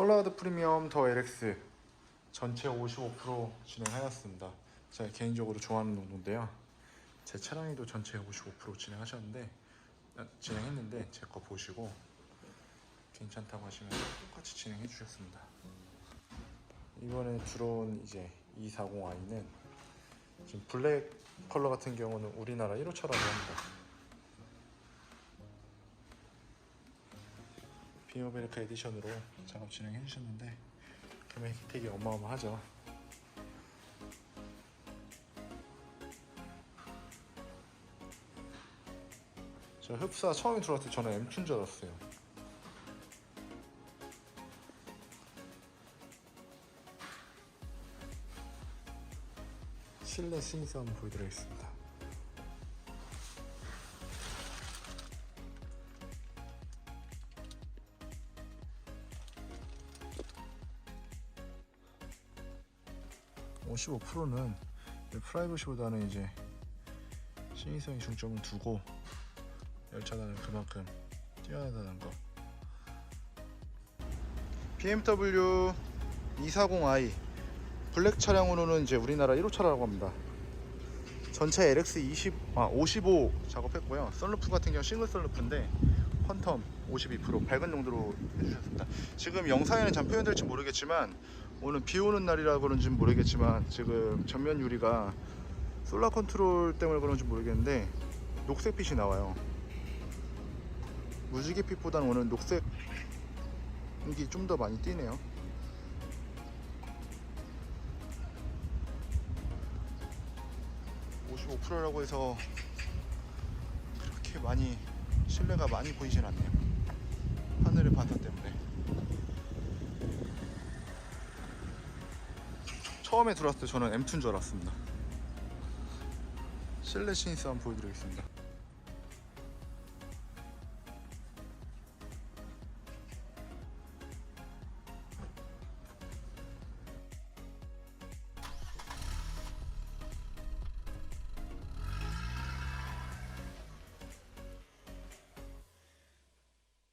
솔라드 프리미엄 더 LX 전체 55% 진행하였습니다. 제가 개인적으로 좋아하는 농도인데요. 제 차량에도 전체 55% 진행하셨는데 아, 진행했는데 제 거 보시고 괜찮다고 하시면 똑같이 진행해 주셨습니다. 이번에 들어온 이제 240i는 지금 블랙 컬러 같은 경우는 우리나라 1호차라고 합니다. 비어베르카 에디션으로 작업 진행해 주셨는데 금액 혜택이 어마어마하죠. 저 흡사 처음에 들어왔을 때 저는 M2인 줄 알았어요. 실내 스니스 한번 보여드리겠습니다. (55%는) 프라이버시보다는 이제 시인성에 중점을 두고 열차단은 그만큼 뛰어나다는 거. BMW 240i 블랙 차량으로는 이제 우리나라 1호차라고 합니다. 전체 LX 20, 아, 55 작업했고요. 썬루프 같은 경우 싱글 썬루프인데 퀀텀 52% 밝은 용도로 해주셨습니다. 지금 영상에는 잘 표현될지 모르겠지만 오늘 비 오는 날이라 그런지 모르겠지만 지금 전면 유리가 솔라 컨트롤 때문에 그런지 모르겠는데 녹색빛이 나와요. 무지개빛보다는 오늘 녹색이 좀더 많이 띄네요. (55%라고) 해서 그렇게 많이 실내가 많이 보이진 않네요 하늘의 반사 때 처음에 들어왔을 때 저는 M2인 줄 알았습니다. 실내 시니스 한번 보여드리겠습니다